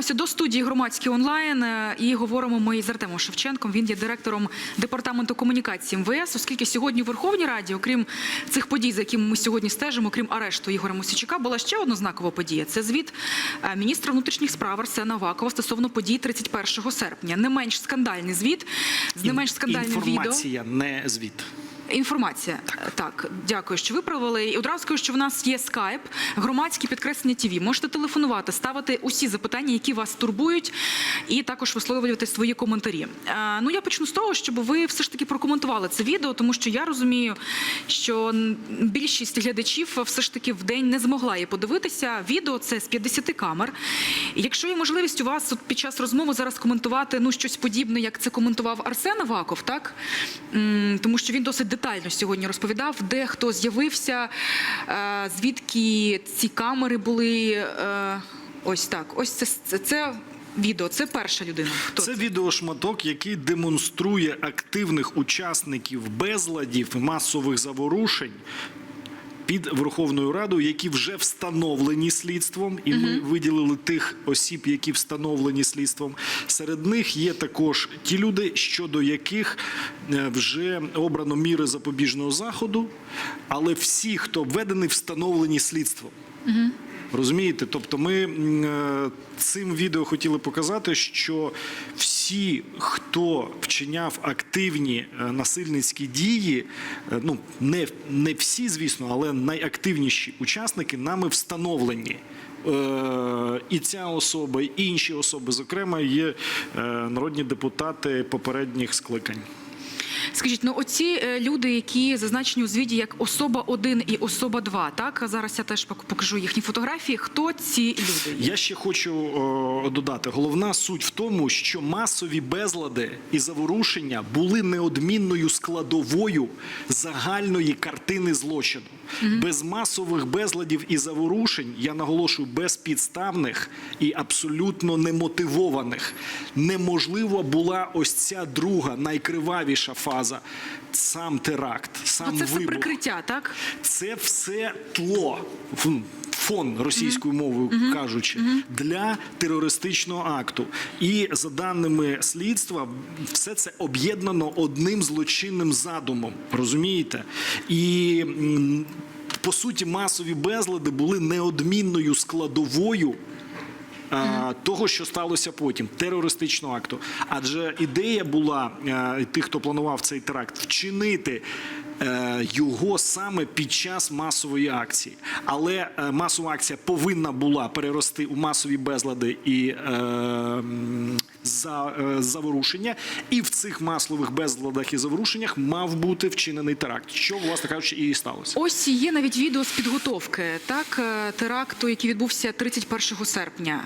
повертаємося до студії громадський онлайн е, і говоримо ми з Артемом Шевченком. Він є директором департаменту комунікації МВС, оскільки сьогодні в Верховній Раді, окрім цих подій, за якими ми сьогодні стежимо, окрім арешту Ігоря Мосічука, була ще одна знакова подія. Це звіт е, міністра внутрішніх справ Арсена Авакова стосовно подій 31 серпня. Не менш скандальний звіт з не менш скандальним відео. Інформація, не звіт. Інформація так. дякую, що виправили. І одразу скажу, що в нас є скайп, громадське підкреслення ТВ. Можете телефонувати, ставити усі запитання, які вас турбують, і також висловлювати свої коментарі. Е, ну я почну з того, щоб ви все ж таки прокоментували це відео, тому що я розумію, що більшість глядачів все ж таки в день не змогла її подивитися. Відео це з 50 камер. Якщо є можливість у вас от під час розмови зараз коментувати ну щось подібне, як це коментував Арсен Аваков, так тому що він досить детально сьогодні розповідав, де хто з'явився, е, звідки ці камери були. е, Ось так. Ось це, це, це відео. Це перша людина. Хто Це відеошматок, який демонструє активних учасників безладів масових заворушень. Під Верховною Радою, які вже встановлені слідством, і ми виділили тих осіб, які встановлені слідством. Серед них є також ті люди, щодо яких е, вже обрано міри запобіжного заходу, але всі, хто введений, встановлені слідством. Розумієте? Тобто, ми е, цим відео хотіли показати, що всі, хто вчиняв активні е, насильницькі дії, е, ну не, не всі, звісно, але найактивніші учасники нами встановлені. І ця особа, і інші особи, зокрема, є народні депутати попередніх скликань. Скажіть, ну оці е, люди, які зазначені у звіті як особа 1 і особа 2, так зараз я теж покажу їхні фотографії. Хто ці люди? є? Я ще хочу о, додати: головна суть в тому, що масові безлади і заворушення були неодмінною складовою загальної картини злочину. Без масових безладів і заворушень, я наголошую, безпідставних і абсолютно немотивованих, неможливо була ось ця друга найкривавіша фаза сам теракт, сам Ну, це все вибух. прикриття, так? Це все тло, фон- російською мовою кажучи, для терористичного акту. І за даними слідства, все це об'єднано одним злочинним задумом. Розумієте? І по суті, масові безлади були неодмінною складовою. А, Того, що сталося потім, терористичного акту. Адже ідея була е, тих, хто планував цей теракт, вчинити е, його саме під час масової акції. Але е, масова акція повинна була перерости у масові безлади і е, е, заворушення. І в цих масових безладах і заворушеннях мав бути вчинений теракт, що, власне кажучи, і сталося. Ось є навіть відео з підготовки так е, теракту, який відбувся 31 серпня.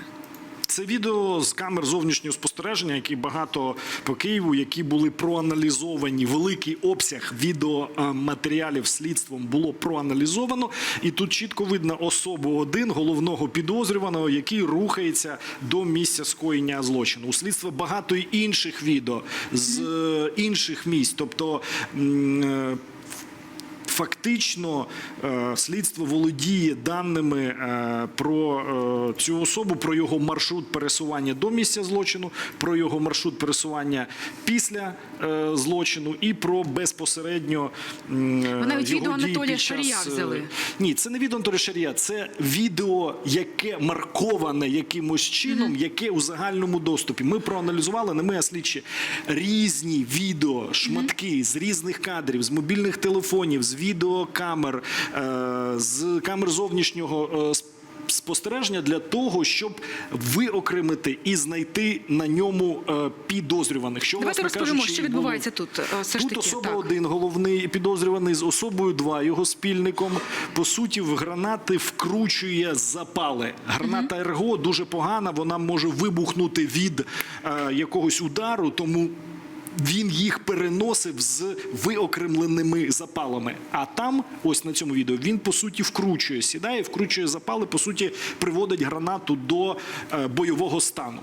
Це відео з камер зовнішнього спостереження, які багато по Києву, які були проаналізовані. Великий обсяг відеоматеріалів слідством було проаналізовано, і тут чітко видно особу один головного підозрюваного, який рухається до місця скоєння злочину. У слідства багато інших відео з е, інших місць, тобто. Фактично е, слідство володіє даними е, про е, цю особу, про його маршрут пересування до місця злочину, про його маршрут пересування після злочину і про безпосередньо Ви навіть його відео дії Анатолія під час, Шарія взяли. Ні, це не відео Анатолія Шарія, це відео, яке марковане якимось чином, яке у загальному доступі. Ми проаналізували, не ми, а слідчі, різні відео, шматки з різних кадрів, з мобільних телефонів, з відеокамер, е, з камер зовнішнього. е, Спостереження для того, щоб виокремити і знайти на ньому е, підозрюваних. Що Давайте розповімо, що було. відбувається тут. Все ж Тут таки особа так. один головний підозрюваний з особою два його спільником. По суті, в гранати вкручує запали. Граната РГО дуже погана, вона може вибухнути від е, якогось удару, тому. Він їх переносив з виокремленими запалами. А там, ось на цьому відео, він по суті вкручує, сідає, вкручує запали, по суті, приводить гранату до е, бойового стану.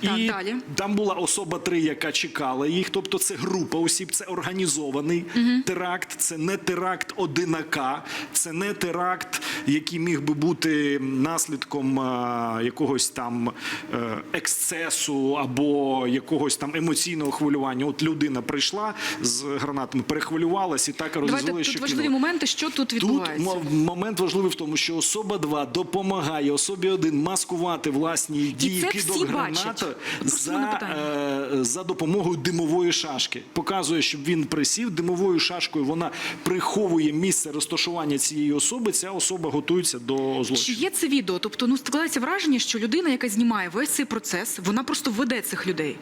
Так, І далі. там була особа 3, яка чекала їх. Тобто, це група осіб, це організований теракт, це не теракт одинака, це не теракт, який міг би бути наслідком е, якогось там е, ексцесу або якогось там емоційного хвилювання. От людина прийшла з гранатами, перехвилювалась і так Давайте розвели, тут що важливі кинула. моменти, що тут Тут відбувається. мо- момент важливий в тому, що особа 2 допомагає особі 1 маскувати власні дії кидок в мене за, е, за допомогою димової шашки. Показує, щоб він присів. Димовою шашкою вона приховує місце розташування цієї особи. Ця особа готується до Чи є це відео? Тобто, ну складається враження, що людина, яка знімає весь цей процес, вона просто веде цих людей.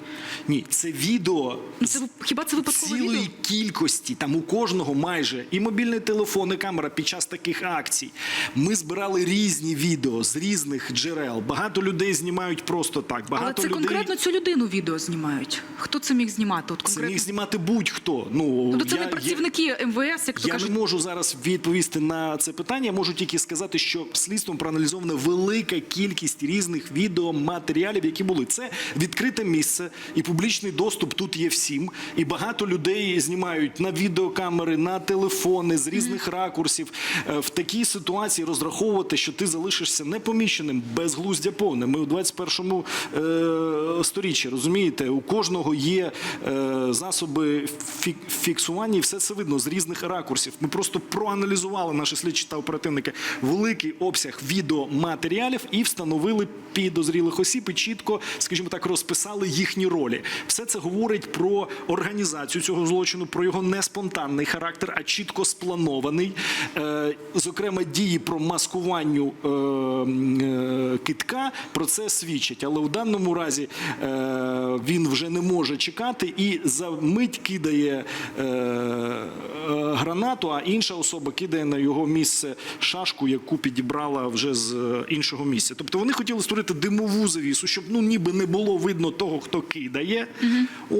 Ні, це відео Ну це хіба це випадкове відео? цілої кількості, там у кожного майже і мобільний телефон, і камера під час таких акцій. Ми збирали різні відео з різних джерел. Багато людей знімають просто так. Але це людей конкретно цю людину відео знімають. Хто це міг знімати? От це міг знімати будь-хто. Ну Тобто це я- не я- працівники МВС, як то Я кажуть. не можу зараз відповісти на це питання. Я можу тільки сказати, що слідством проаналізована велика кількість різних відеоматеріалів, які були. Це відкрите місце і публічний доступ тут є всім. І багато людей знімають на відеокамери, на телефони з різних ракурсів. Е, В такій ситуації розраховувати, що ти залишишся непоміщеним, безглуздя повне. Ми у 21 е, сторіччі, розумієте, у кожного є е, засоби фіксування, і все це видно з різних ракурсів. Ми просто проаналізували наші слідчі та оперативники великий обсяг відеоматеріалів і встановили підозрілих осіб і чітко, скажімо так, розписали їхні ролі. Все це говорить про організацію цього злочину, про його не спонтанний характер, а чітко спланований. Е, зокрема, дії про маскуванню е, е, китка про це свідчать. Але у даному разі він вже не може чекати і за мить кидає гранату, а інша особа кидає на його місце шашку, яку підібрала вже з іншого місця. Тобто вони хотіли створити димову завісу, щоб ну ніби не було видно того, хто кидає.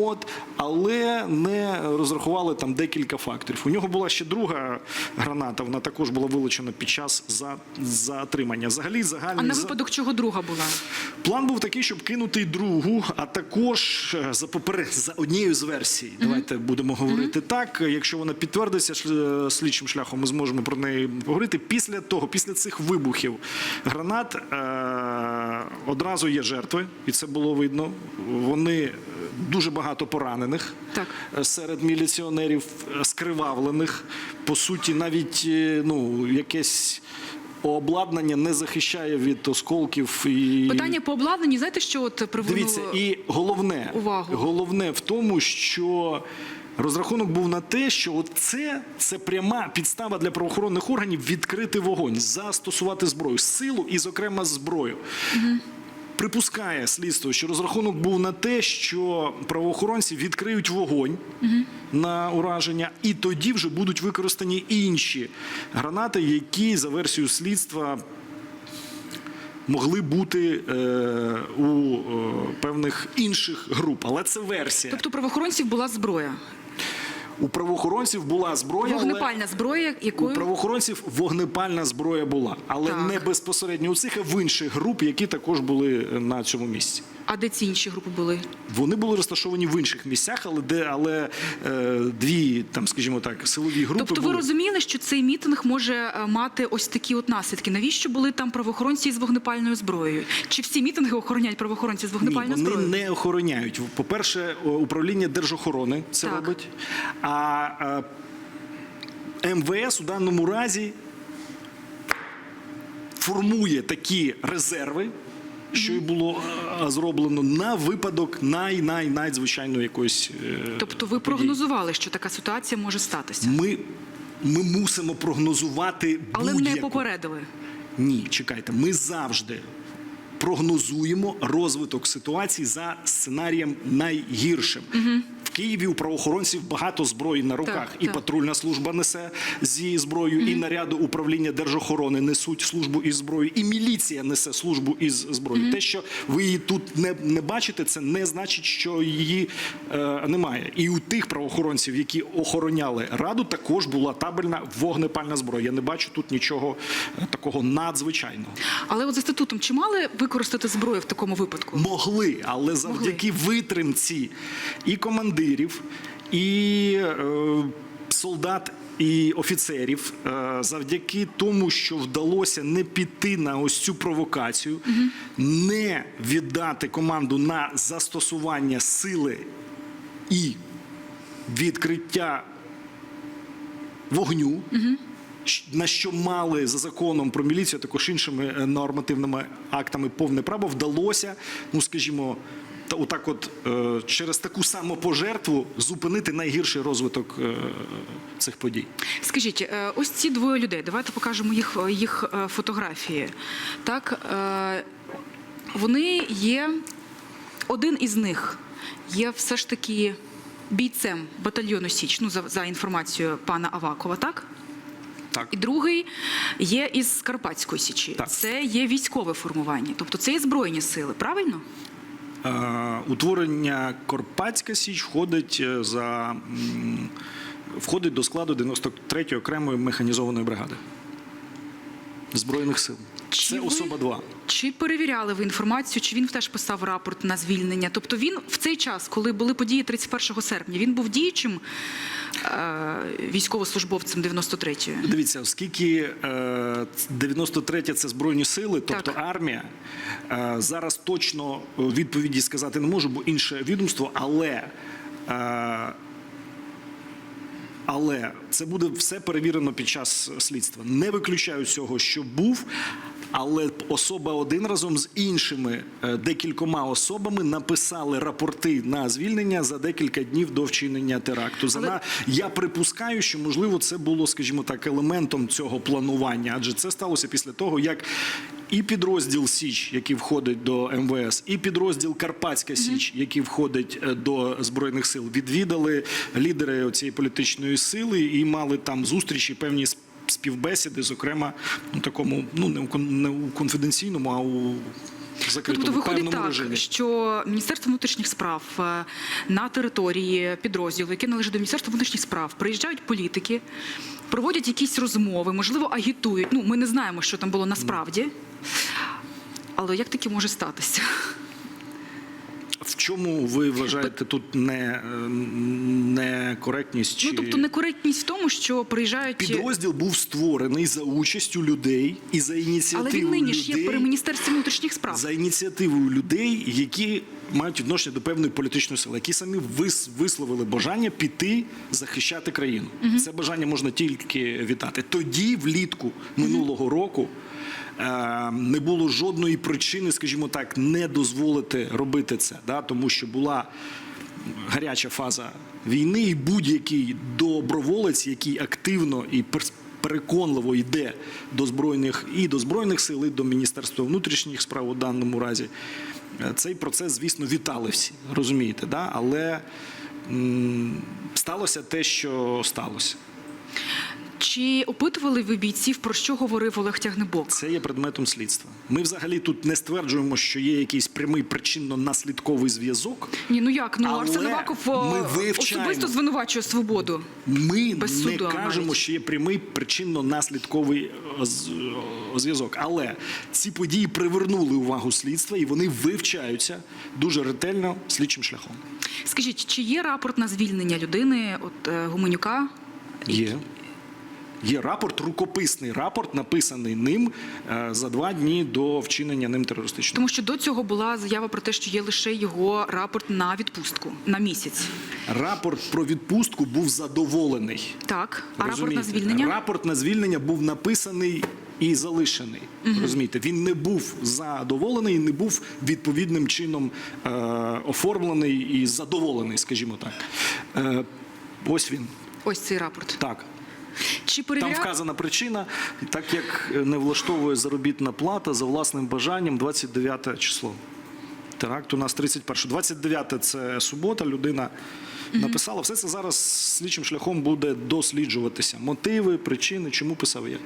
От, але не розрахували там декілька факторів. У нього була ще друга граната, вона також була вилучена під час за, затримання. Взагалі, загальний А на випадок чого друга була? План був такий, щоб кинути другу, а також е, за попер... за однією з версій. Давайте будемо говорити так. Якщо вона підтвердиться слідчим шляхом, ми зможемо про неї поговорити. Після того, після цих вибухів гранат е- одразу є жертви, і це було видно. Вони е, дуже багато поранених Так. е, серед міліціонерів, е, скривавлених. По суті, навіть е, ну якесь. Обладнання не захищає від осколків і Питання по обладнанню, знаєте, що от привернуло... Дивіться, і головне, увагу. головне в тому, що розрахунок був на те, що це, це пряма підстава для правоохоронних органів відкрити вогонь, застосувати зброю, силу і, зокрема, зброю. Припускає слідство, що розрахунок був на те, що правоохоронці відкриють вогонь на ураження, і тоді вже будуть використані інші гранати, які за версією слідства могли бути е, у е, певних інших груп. Але це версія. Тобто правоохоронців була зброя. У правоохоронців була зброя. але- Вогнепальна зброя, У якою... правоохоронців вогнепальна зброя була, але Так. не безпосередньо у цих, а в інших груп, які також були на цьому місці. А де ці інші групи були? Вони були розташовані в інших місцях, але де але е, дві там, скажімо так, силові групи Тобто ви були. розуміли, що цей мітинг може е, мати ось такі от наслідки. Навіщо були там правоохоронці з вогнепальною зброєю? Чи всі мітинги охороняють правоохоронці з Ні, вогнепальною вони зброєю? не охороняють. По-перше, управління держохорони це Так. робить. А е, МВС у даному разі формує такі резерви, що й було е, зроблено на випадок най най надзвичайно якоїсь. е, Тобто ви події. прогнозували, що така ситуація може статися, Ми, ми мусимо прогнозувати але не попередили. Ні, чекайте, ми завжди прогнозуємо розвиток ситуації за сценарієм найгіршим. В Києві у правоохоронців багато зброї на руках. Так, і так. патрульна служба несе зі зброєю, і наряди управління держохорони несуть службу із зброєю, і міліція несе службу із зброєю. Те, що ви її тут не, не бачите, це не значить, що її е, немає. І у тих правоохоронців, які охороняли раду, також була табельна вогнепальна зброя. Я не бачу тут нічого е, такого надзвичайного. Але от за статутом чи мали використати зброю в такому випадку? Могли, але завдяки витримці і командирів, і е, солдат. І офіцерів е, завдяки тому, що вдалося не піти на ось цю провокацію, не віддати команду на застосування сили і відкриття вогню, щ- на що мали за законом про міліцію, також іншими е, нормативними актами повне право, вдалося, ну скажімо, та отак, от е, через таку самопожертву зупинити найгірший розвиток е, цих подій. Скажіть, е, ось ці двоє людей, давайте покажемо їх, їх фотографії. Так, вони є, один із них є все ж таки бійцем батальйону Січ, ну, за, за інформацією пана Авакова, так? Так. І другий є із Карпатської Січі. Так. Це є військове формування, тобто це є збройні сили, правильно? Е, Утворення Корпатська Січ входить е, за входить до складу 93-ї окремої механізованої бригади Збройних сил. Чи Це ви- особа 2. Чи перевіряли ви інформацію, чи він теж писав рапорт на звільнення? Тобто він в цей час, коли були події 31 серпня, він був діючим е, військовослужбовцем 93-ї? Дивіться, оскільки е, 93 це збройні сили, тобто Так. армія. Е, зараз точно е, відповіді сказати не можу, бо інше відомство, але. Е, але це буде все перевірено під час слідства. Не виключаю цього, що був, але особа один разом з іншими е, декількома особами написали рапорти на звільнення за декілька днів до вчинення теракту. За Але- я припускаю, що можливо це було, скажімо так, елементом цього планування, адже це сталося після того, як і підрозділ Січ, який входить до МВС, і підрозділ Карпатська Січ, який входить е, до збройних сил, відвідали лідери цієї політичної сили і мали там зустрічі, певні співбесіди, зокрема, у такому, ну не у кон- не у конфіденційному, а у закритому Тобто виходить так, режимі. що Міністерство внутрішніх справ е, на території підрозділу, який належить до Міністерства внутрішніх справ, приїжджають політики, проводять якісь розмови, можливо, агітують. Ну, ми не знаємо, що там було насправді. Але як таке може статися? В чому ви вважаєте тут не, некоректність? Ну чи- тобто некоректність в тому, що приїжджають. Підрозділ був створений за участю людей і за Але ініціативою він нині ж є при Міністерстві внутрішніх справ. за ініціативою людей, які мають відношення до певної політичної сили, які самі вис, висловили бажання піти захищати країну. Це бажання можна тільки вітати. Тоді, влітку минулого року. Е, Не було жодної причини, скажімо так, не дозволити робити це, да? тому що була гаряча фаза війни, і будь-який доброволець, який активно і переконливо йде до збройних і до збройних сил, і до Міністерства внутрішніх справ у даному разі. е, Цей процес, звісно, вітали всі, розумієте, да? але м, сталося те, що сталося. Чи опитували ви бійців, про що говорив Олег Тягнебок? Це є предметом слідства. Ми взагалі тут не стверджуємо, що є якийсь прямий причинно-наслідковий зв'язок. Ні, ну як? Ну Арсен Аваков ми е, особисто звинувачує свободу. Ми Без не суду кажемо, навіть. що є прямий причинно-наслідковий е, е, зв'язок. Але ці події привернули увагу слідства і вони вивчаються дуже ретельно слідчим шляхом. Скажіть, чи є рапорт на звільнення людини от Гуменюка? Є. Є рапорт, рукописний рапорт, написаний ним е, за два дні до вчинення ним терористичного. Тому що до цього була заява про те, що є лише його рапорт на відпустку на місяць. Рапорт про відпустку був задоволений. Так, а рапорт на Розумієте? звільнення? Рапорт на звільнення був написаний і залишений. Розумієте, він не був задоволений, і не був відповідним чином е, оформлений і задоволений, скажімо так. Е, ось він. Ось цей рапорт. Так. Чи Там вказана причина, так як не влаштовує заробітна плата за власним бажанням 29 число. Теракт у нас 31. 29 це субота, людина написала. Все це зараз слідчим шляхом буде досліджуватися. Мотиви, причини, чому писав я.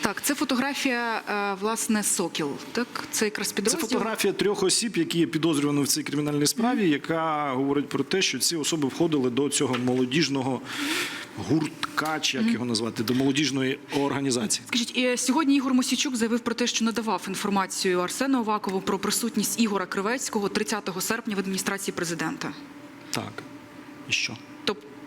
Так, це фотографія, е, власне, Сокіл. Так, це якраз Це фотографія трьох осіб, які є підозрювані в цій кримінальній справі, яка говорить про те, що ці особи входили до цього молодіжного гуртка, чи як його назвати, до молодіжної організації. Скажіть, е, сьогодні Ігор Мосічук заявив про те, що надавав інформацію Арсену Овакову про присутність Ігора Кривецького 30 серпня в адміністрації президента. Так. І що?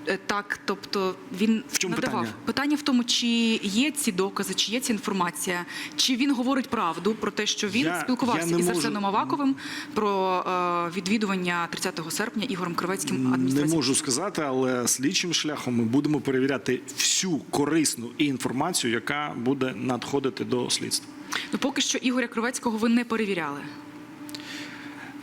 Е, так, тобто він В чому надавав. питання? Питання в тому, чи є ці докази, чи є ця інформація, чи він говорить правду про те, що він Я- спілкувався я із можу- Арсеном Аваковим про е, відвідування 30 серпня Ігорем Кривецьким Не можу сказати, але слідчим шляхом ми будемо перевіряти всю корисну інформацію, яка буде надходити до слідства. Ну поки що Ігоря Кривецького ви не перевіряли.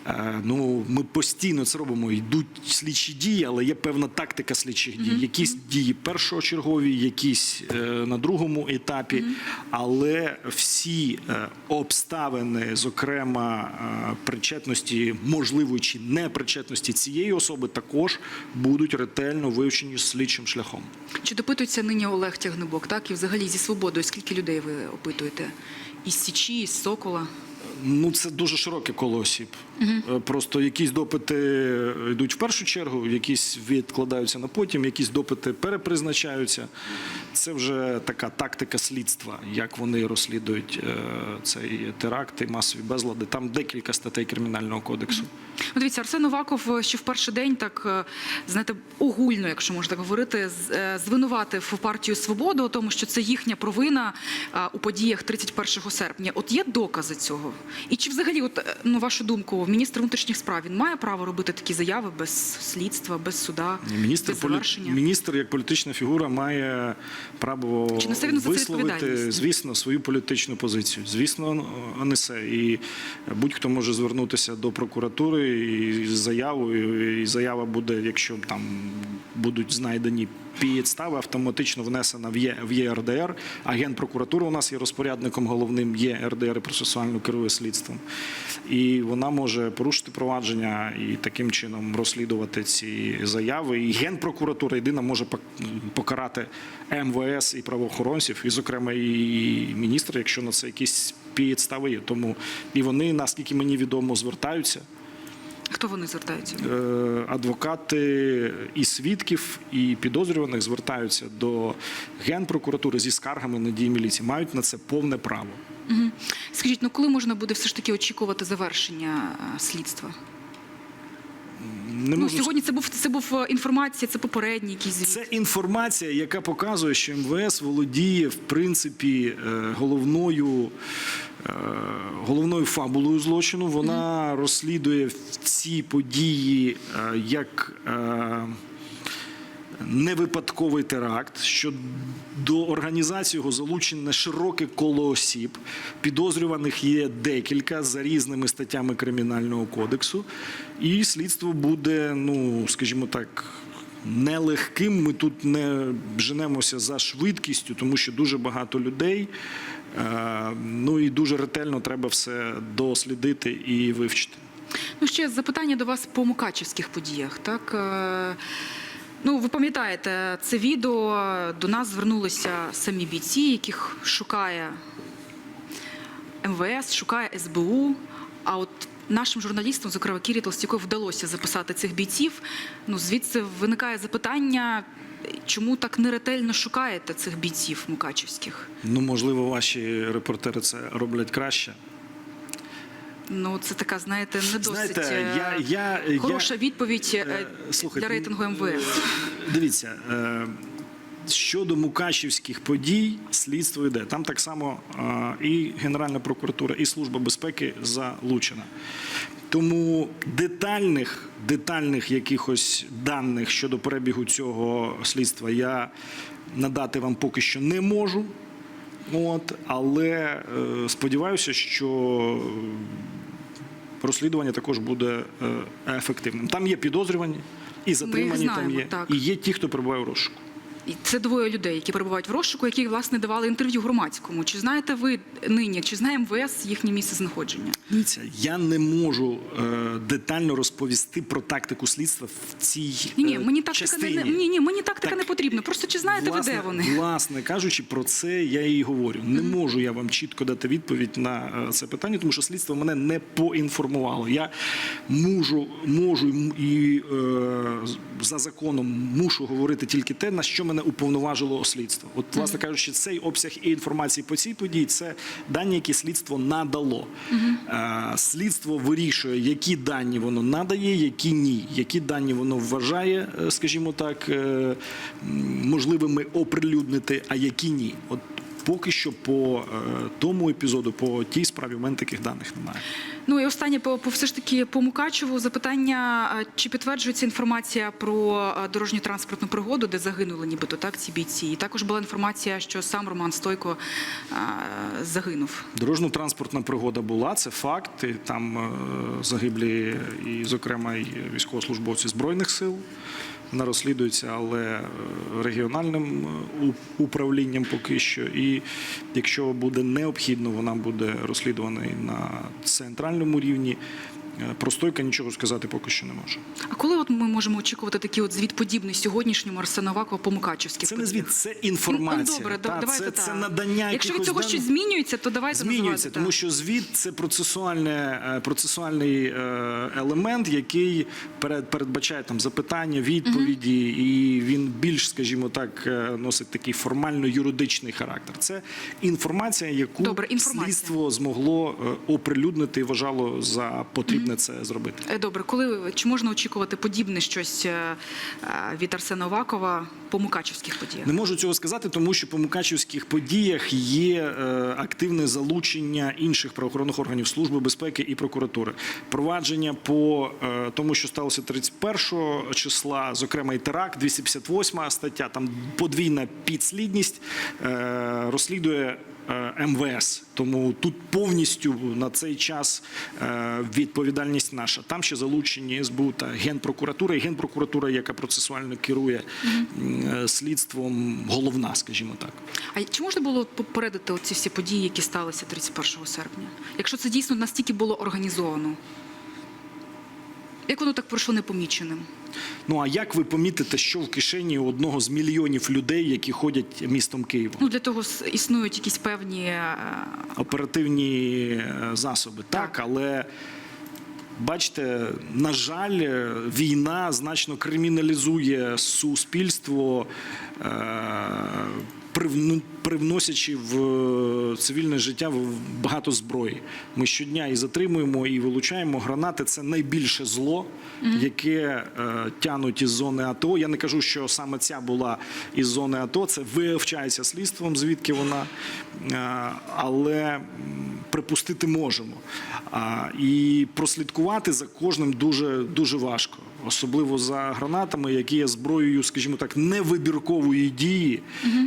Е, Ну, ми постійно це робимо. Йдуть слідчі дії, але є певна тактика слідчих дій. Якісь дії першочергові, якісь е, на другому етапі. Але всі е, обставини, зокрема причетності, можливої чи непричетності цієї особи, також будуть ретельно вивчені слідчим шляхом. Чи допитується нині Олег Тягнебок, так і взагалі зі свободою? Скільки людей ви опитуєте? Із Січі, із Сокола? Ну, це дуже широке коло осіб. Е, Просто якісь допити йдуть в першу чергу, якісь відкладаються на потім, якісь допити перепризначаються. Це вже така тактика слідства, як вони розслідують е, цей теракт і масові безлади. Там декілька статей кримінального кодексу. Ну, дивіться, Арсен Оваков е, ще в перший день так е, знаєте, огульно, якщо можна так говорити, е, звинуватив партію Свободу у тому, що це їхня провина е, у подіях 31 серпня. От є докази цього? І чи взагалі, от е, ну вашу думку, міністр внутрішніх справ він має право робити такі заяви без слідства, без суда, Міністр, без завершення? міністр як політична фігура має право Чи висловити, звісно, свою політичну позицію. Звісно, несе. І будь-хто може звернутися до прокуратури і з заявою. І заява буде, якщо там будуть знайдені підстави, автоматично внесена в Є- в ЄРДР. А генпрокуратура у нас є розпорядником головним ЄРДР і процесуально керує слідством. І вона може порушити провадження і таким чином розслідувати ці заяви. І генпрокуратура єдина може пок- покарати МВС і правоохоронців, і, зокрема, і міністра, якщо на це якісь підстави є. Тому і вони, наскільки мені відомо, звертаються. Хто вони звертаються? Е, Адвокати і свідків, і підозрюваних звертаються до генпрокуратури зі скаргами на дії міліції. Мають на це повне право. Скажіть, ну коли можна буде все ж таки очікувати завершення е, слідства? Не Ну, можу сьогодні це був це був е, інформація, це попередній якийсь звіт. Це інформація, яка показує, що МВС володіє в принципі е, головною, головною фабулою злочину. Вона розслідує ці події як. Е, Невипадковий теракт, що до організації його залучене широке коло осіб. Підозрюваних є декілька за різними статтями кримінального кодексу, і слідство буде, ну скажімо так, нелегким. Ми тут не женемося за швидкістю, тому що дуже багато людей. Е, Ну і дуже ретельно треба все дослідити і вивчити. Ну, ще запитання до вас по мукачівських подіях. Так Е, ну ви пам'ятаєте це відео. До нас звернулися самі бійці, яких шукає МВС, шукає СБУ. А от нашим журналістам, зокрема Кірі Толстякові, вдалося записати цих бійців. Ну звідси виникає запитання. Чому так неретельно шукаєте цих бійців мукачівських? Ну, можливо, ваші репортери це роблять краще. Ну це така, знаєте, не досить Знаєте, е, я- я- хороша я- відповідь е, Е, слухайте, для рейтингу ну, МВС. Дивіться, е, щодо мукачівських подій, слідство йде. Там так само е, і Генеральна прокуратура, і Служба безпеки залучена. Тому детальних, детальних якихось даних щодо перебігу цього слідства я надати вам поки що не можу. От, але е, сподіваюся, що розслідування також буде е, ефективним. Там є підозрювані і затримані, там є, так. і є ті, хто перебуває у розшуку. І це двоє людей, які перебувають в розшуку, які власне давали інтерв'ю громадському. Чи знаєте ви нині, чи знає МВС їхнє місце знаходження? Дивіться, я не можу е, детально розповісти про тактику слідства в цій Ні, ні, е, мені тактика частині. не ні, ні, мені тактика Так, не потрібна. Просто чи знаєте власне, ви де вони? Власне кажучи, про це я і говорю. Не можу я вам чітко дати відповідь на е, це питання, тому що слідство мене не поінформувало. Я можу, можу і е, за законом мушу говорити тільки те, на що мене уповноважило слідство. От, власне кажучи, цей обсяг і інформації по цій події це дані, які слідство надало. Е, Слідство вирішує, які дані воно надає, які ні, які дані воно вважає, е, скажімо так, е, можливими оприлюднити, а які ні. От поки що по е, тому епізоду, по тій справі, в мене таких даних немає. Ну і останнє по, по все ж таки по Мукачеву запитання: чи підтверджується інформація про дорожню транспортну пригоду, де загинули нібито так ці бійці? І також була інформація, що сам Роман Стойко а, загинув. Дорожньо-транспортна пригода була, це факт. І там е, загиблі, і, зокрема, і військовослужбовці Збройних сил. Вона розслідується, але е, регіональним е, управлінням поки що. І якщо буде необхідно, вона буде розслідувана і на центральному рівні. Е, Про Стойка нічого сказати поки що не можу. А коли от ми можемо очікувати такий от звіт подібний сьогоднішньому Арсена Авакова по Мукачевській? Це не звіт, це інформація. Ну, добре, Та, давайте це, так. це надання Якщо від цього даних. щось змінюється, то давайте Змінюється, тому що звіт це процесуальне, е, процесуальний е, елемент, який перед, передбачає там запитання, відповіді, і він більш, скажімо так, носить такий формально-юридичний характер. Це інформація, яку Добре, інформація. слідство змогло оприлюднити і вважало за потрібне це зробити. Е, Добре, коли чи можна очікувати подібне щось е, е, від Арсена Авакова по Мукачевських подіях? Не можу цього сказати, тому що по мукачівських подіях є активне залучення інших правоохоронних органів служби безпеки і прокуратури. Провадження по тому, що сталося 31 числа, зокрема і теракт, 258 стаття, там подвійна підслідність розслідує. Е, МВС, тому тут повністю на цей час е, відповідальність наша. Там ще залучені СБУ та генпрокуратура, і генпрокуратура, яка процесуально керує е, слідством, головна, скажімо так. А чи можна було попередити оці всі події, які сталися 31 серпня? Якщо це дійсно настільки було організовано? Як воно так пройшло непоміченим? Ну а як ви помітите, що в кишені одного з мільйонів людей, які ходять містом Києвом? Ну для того існують якісь певні е, Оперативні е, засоби, так, Так. але. Бачите, на жаль, е, війна значно криміналізує суспільство, привносячи в е, цивільне життя багато зброї. Ми щодня і затримуємо, і вилучаємо гранати. Це найбільше зло, яке е, тянуть із зони АТО. Я не кажу, що саме ця була із зони АТО. Це вивчається слідством, звідки вона, Е, але припустити можемо. І прослідкувати за кожним дуже, дуже важко. Особливо за гранатами, які є зброєю, скажімо так, невибіркової дії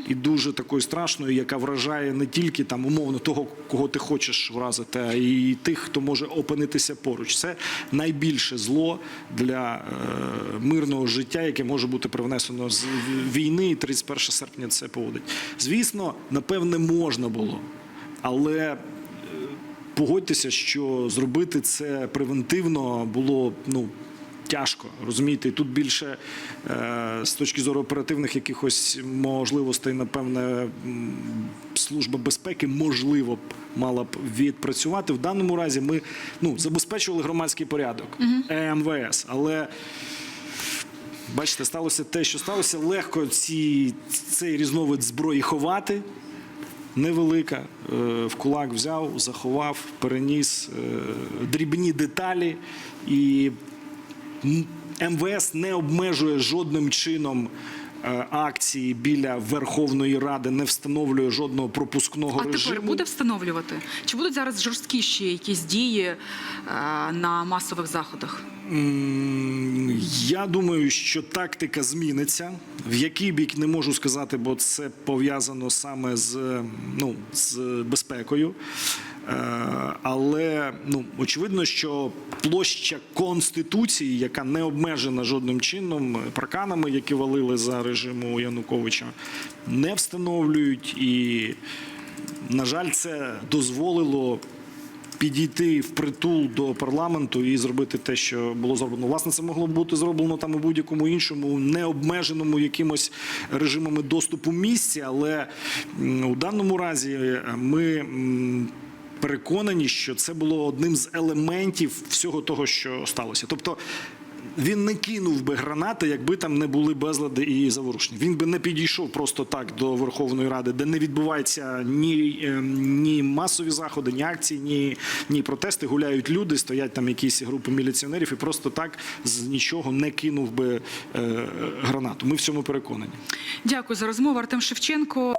і дуже такою страшною, яка вражає не тільки там умовно того, кого ти хочеш вразити, а і тих, хто може опинитися поруч. Це найбільше зло для е, мирного життя, яке може бути привнесено з війни. І 31 серпня це поводить. Звісно, напевне, можна було, але е, погодьтеся, що зробити це превентивно було ну. Тяжко розумієте, І тут більше е, з точки зору оперативних якихось можливостей, напевне, служба безпеки можливо б мала б відпрацювати. В даному разі ми ну забезпечували громадський порядок е, МВС, але бачите, сталося те, що сталося. Легко ці, цей різновид зброї ховати. Невелика, Е, в кулак взяв, заховав, переніс дрібні деталі, і МВС не обмежує жодним чином е, акції біля Верховної Ради, не встановлює жодного пропускного А режиму. тепер буде встановлювати? Чи будуть зараз жорсткіші якісь дії е, на масових заходах? Я думаю, що тактика зміниться. В який бік не можу сказати, бо це пов'язано саме з, ну, з безпекою. Е, Але ну очевидно, що площа конституції, яка не обмежена жодним чином парканами, які валили за режиму Януковича, не встановлюють і. На жаль, це дозволило підійти в притул до парламенту і зробити те, що було зроблено. Власне, це могло б бути зроблено там у будь-якому іншому необмеженому якимось режимами доступу місці, але у даному разі е, ми. Переконані, що це було одним з елементів всього того, що сталося. Тобто він не кинув би гранати, якби там не були безлади і заворушення. Він би не підійшов просто так до Верховної Ради, де не відбувається ні, е, ні масові заходи, ні акції, ні, ні протести. Гуляють люди, стоять там якісь групи міліціонерів, і просто так з нічого не кинув би е, гранату. Ми в цьому переконані. Дякую за розмову. Артем Шевченко.